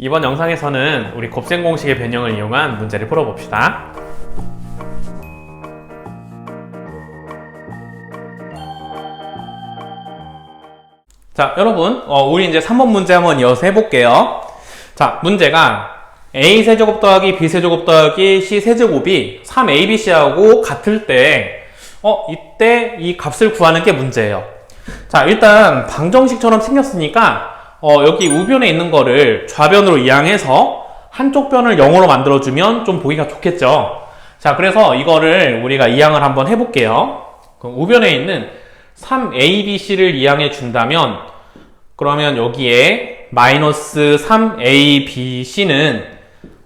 이번 영상에서는 우리 곱셈 공식의 변형을 이용한 문제를 풀어봅시다. 자, 여러분, 어, 우리 이제 3번 문제 한번 이어서 해볼게요. 자, 문제가 a 세제곱 더하기 b 세제곱 더하기 c 세제곱이 3abc하고 같을 때, 어, 이때 이 값을 구하는 게 문제예요. 자, 일단 방정식처럼 생겼으니까 어, 여기 우변에 있는 거를 좌변으로 이항해서 한쪽 변을 0으로 만들어주면 좀 보기가 좋겠죠. 자, 그래서 이거를 우리가 이항을 한번 해볼게요. 그럼 우변에 있는 3abc를 이항해 준다면 그러면 여기에 마이너스 3abc는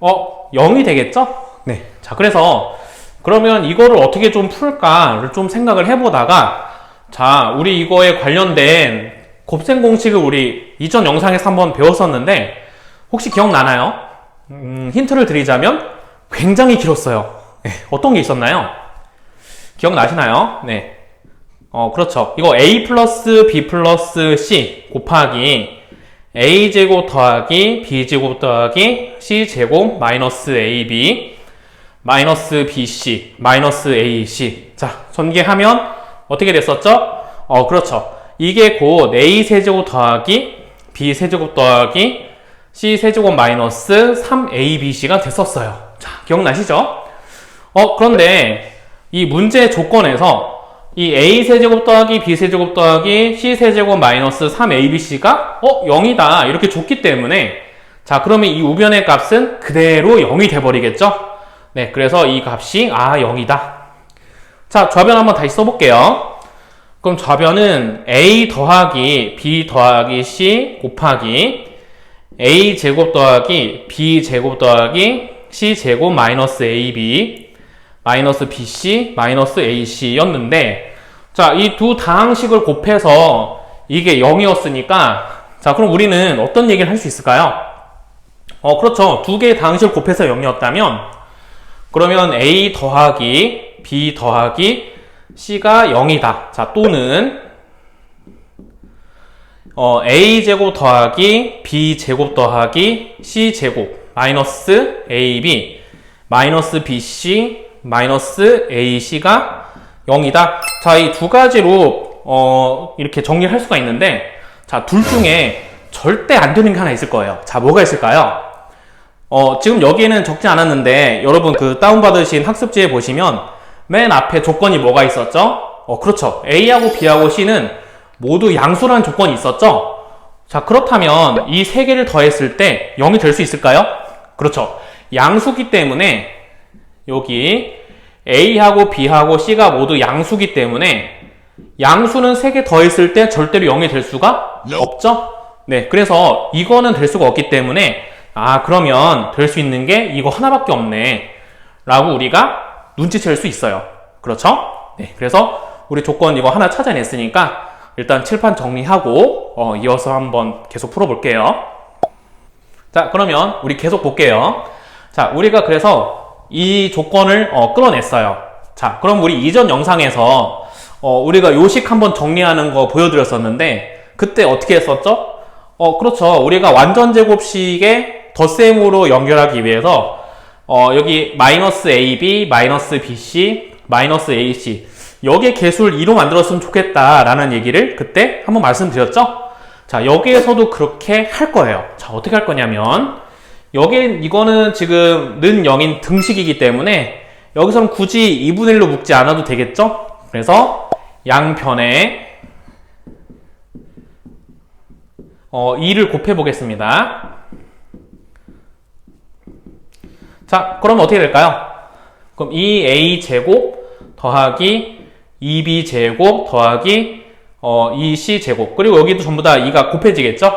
어 0이 되겠죠? 네. 자, 그래서 그러면 이거를 어떻게 좀 풀까를 좀 생각을 해보다가 자, 우리 이거에 관련된 곱셈 공식을 우리 이전 영상에서 한번 배웠었는데 혹시 기억나나요? 음, 힌트를 드리자면 굉장히 길었어요. 네, 어떤 게 있었나요? 기억나시나요? 네. 어, 그렇죠. 이거 a 플러스 b 플러스 c 곱하기 a 제곱 더하기 b 제곱 더하기 c 제곱 마이너스 ab 마이너스 bc 마이너스 ac 자 전개하면 어떻게 됐었죠? 어 그렇죠. 이게 곧 a 세제곱 더하기 b 세제곱 더하기 c 세제곱 마이너스 3abc가 됐었어요. 자 기억나시죠? 어 그런데 이 문제 조건에서 이 a 세제곱 더하기 b 세제곱 더하기 c 세제곱 마이너스 3abc가 어 0이다 이렇게 줬기 때문에 자 그러면 이 우변의 값은 그대로 0이 돼버리겠죠? 네 그래서 이 값이 아 0이다. 자 좌변 한번 다시 써볼게요. 그럼 좌변은 a 더하기 b 더하기 c 곱하기 a 제곱 더하기 b 제곱 더하기 c 제곱 마이너스 ab 마이너스 bc 마이너스 ac였는데 자 이 두 다항식을 곱해서 이게 0이었으니까 자 그럼 우리는 어떤 얘기를 할 수 있을까요? 어 그렇죠 두 개의 다항식을 곱해서 0이었다면 그러면 a 더하기 b 더하기 c가 0이다 자 또는 어, a 제곱 더하기 b 제곱 더하기 c 제곱 마이너스 ab 마이너스 bc 마이너스 ac가 0이다. 자, 이 두 가지로 어, 이렇게 정리를 할 수가 있는데 자, 둘 중에 절대 안 되는 게 하나 있을 거예요. 자, 뭐가 있을까요? 어, 지금 여기에는 적지 않았는데 여러분 그 다운받으신 학습지에 보시면 맨 앞에 조건이 뭐가 있었죠? 어, 그렇죠. A하고 B하고 C는 모두 양수라는 조건이 있었죠? 자, 그렇다면 이 세 개를 더했을 때 0이 될 수 있을까요? 그렇죠. 양수기 때문에 여기 A하고 B하고 C가 모두 양수기 때문에 양수는 3개 더했을 때 절대로 0이 될 수가 없죠? 네, 그래서 이거는 될 수가 없기 때문에 아, 그러면 될 수 있는 게 이거 하나밖에 없네. 라고 우리가 눈치챌 수 있어요. 그렇죠? 네, 그래서 우리 조건 이거 하나 찾아냈으니까 일단 칠판 정리하고 어, 이어서 한번 계속 풀어볼게요. 자, 그러면 우리 계속 볼게요. 자, 우리가 그래서 이 조건을 어, 끌어냈어요. 자, 그럼 우리 이전 영상에서 어, 우리가 요식 한번 정리하는 거 보여드렸었는데 그때 어떻게 했었죠? 어, 그렇죠. 우리가 완전 제곱식의 덧셈으로 연결하기 위해서 어, 여기 마이너스 AB, 마이너스 BC, 마이너스 AC 여기에 개수를 2로 만들었으면 좋겠다라는 얘기를 그때 한번 말씀드렸죠? 자, 여기에서도 그렇게 할 거예요. 자, 어떻게 할 거냐면 여기 이거는 지금 는 0인 등식이기 때문에 여기서는 굳이 2분의 1로 묶지 않아도 되겠죠? 그래서 양변에 어, 2를 곱해 보겠습니다. 자, 그럼 어떻게 될까요? 그럼 2a 제곱 더하기 2b 제곱 더하기 어, 2c 제곱 그리고 여기도 전부 다 2가 곱해지겠죠?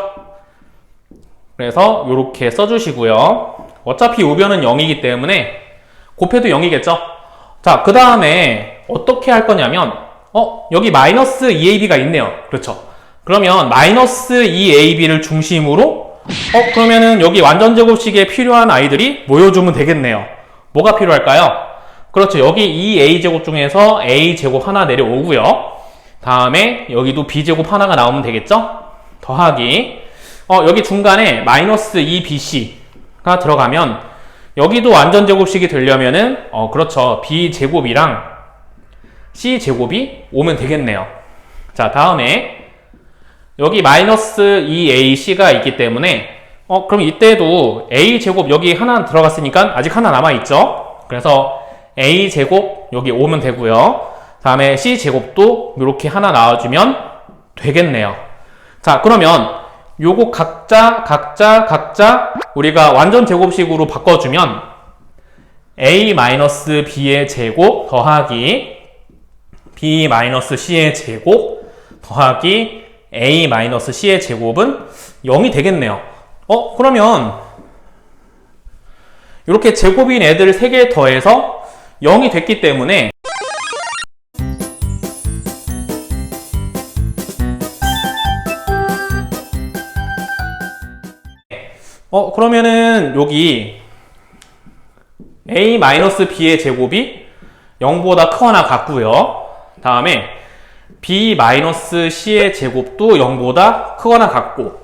그래서 이렇게 써주시고요. 어차피 우변은 0이기 때문에 곱해도 0이겠죠? 자, 그 다음에 어떻게 할 거냐면 어, 여기 마이너스 2ab가 있네요. 그렇죠? 그러면 마이너스 2ab를 중심으로 어, 그러면은 여기 완전 제곱식에 필요한 아이들이 모여주면 되겠네요. 뭐가 필요할까요? 그렇죠. 여기 이 a제곱 중에서 a제곱 하나 내려오고요. 다음에 여기도 b제곱 하나가 나오면 되겠죠? 더하기 어, 여기 중간에 마이너스 2bc가 들어가면 여기도 완전 제곱식이 되려면은 어, 그렇죠. b 제곱이랑 c 제곱이 오면 되겠네요. 자, 다음에 여기 마이너스 2ac가 있기 때문에 어, 그럼 이때도 a 제곱 여기 하나 들어갔으니까 아직 하나 남아 있죠. 그래서 a 제곱 여기 오면 되고요. 다음에 c 제곱도 이렇게 하나 나와주면 되겠네요. 자, 그러면 요거 각자 각자 각자 우리가 완전 제곱식으로 바꿔주면 a-b의 제곱 더하기 b-c의 제곱 더하기 a-c의 제곱은 0이 되겠네요. 어, 그러면 이렇게 제곱인 애들 3개 더해서 0이 됐기 때문에 어, 그러면은 여기 a-b의 제곱이 0보다 크거나 같고요. 다음에 b-c의 제곱도 0보다 크거나 같고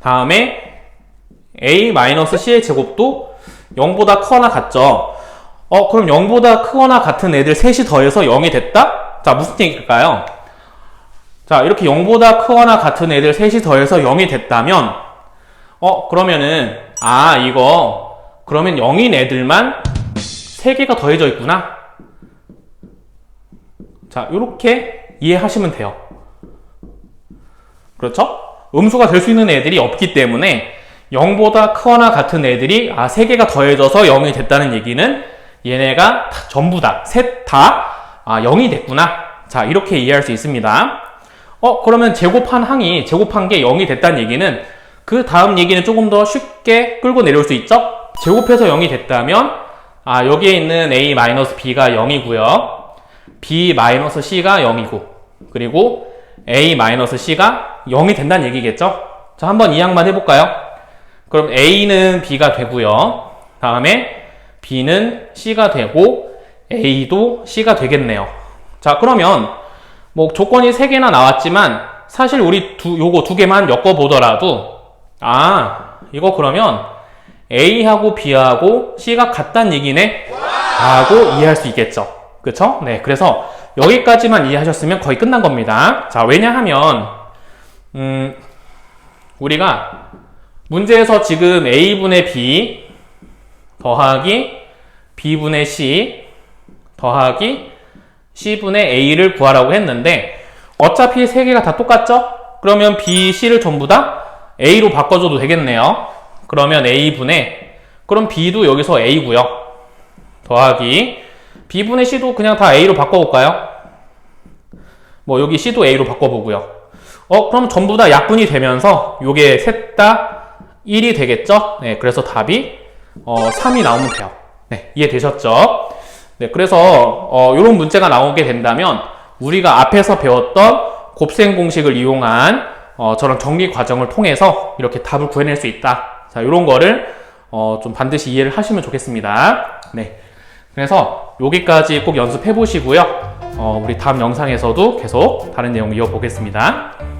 다음에 a-c의 제곱도 0보다 크거나 같죠. 어, 그럼 0보다 크거나 같은 애들 셋이 더해서 0이 됐다? 자, 무슨 얘기일까요? 자, 이렇게 0보다 크거나 같은 애들 셋이 더해서 0이 됐다면 어, 그러면은, 아, 이거, 그러면 0인 애들만 3개가 더해져 있구나. 자, 이렇게 이해하시면 돼요. 그렇죠? 음수가 될 수 있는 애들이 없기 때문에 0보다 크거나 같은 애들이 아, 3개가 더해져서 0이 됐다는 얘기는 얘네가 다, 전부 다, 셋 다, 아, 0이 됐구나. 자, 이렇게 이해할 수 있습니다. 어, 그러면 제곱한 항이, 제곱한 게 0이 됐다는 얘기는 그 다음 얘기는 조금 더 쉽게 끌고 내려올 수 있죠? 제곱해서 0이 됐다면, 아, 여기에 있는 a-b가 0이고요. b-c가 0이고, 그리고 a-c가 0이 된다는 얘기겠죠? 자, 한번 이 양만 해볼까요? 그럼 a는 b가 되고요. 다음에 b는 c가 되고, a도 c가 되겠네요. 자, 그러면, 뭐, 조건이 3개나 나왔지만, 사실 우리 두, 요거 두 개만 엮어보더라도, 아, 이거 그러면 A하고 B하고 C가 같다는 얘기네? 라고 이해할 수 있겠죠. 그쵸? 네. 그래서 여기까지만 이해하셨으면 거의 끝난 겁니다. 자, 왜냐하면, 음, 우리가 문제에서 지금 A분의 B 더하기 B분의 C 더하기 C분의 A를 구하라고 했는데 어차피 세 개가 다 똑같죠? 그러면 B, C를 전부 다 A로 바꿔줘도 되겠네요. 그러면 A분의 그럼 B도 여기서 A고요. 더하기 B분의 C도 그냥 다 A로 바꿔볼까요? 뭐 여기 C도 A로 바꿔보고요. 어 그럼 전부 다 약분이 되면서 요게 셋 다 1이 되겠죠? 네, 그래서 답이 어, 3이 나오면 돼요. 네, 이해되셨죠? 네, 그래서 어, 이런 문제가 나오게 된다면 우리가 앞에서 배웠던 곱셈 공식을 이용한 어, 저런 정리 과정을 통해서 이렇게 답을 구해낼 수 있다. 자, 이런 거를 어, 좀 반드시 이해를 하시면 좋겠습니다. 네. 그래서 여기까지 꼭 연습해 보시고요. 어, 우리 다음 영상에서도 계속 다른 내용 이어보겠습니다.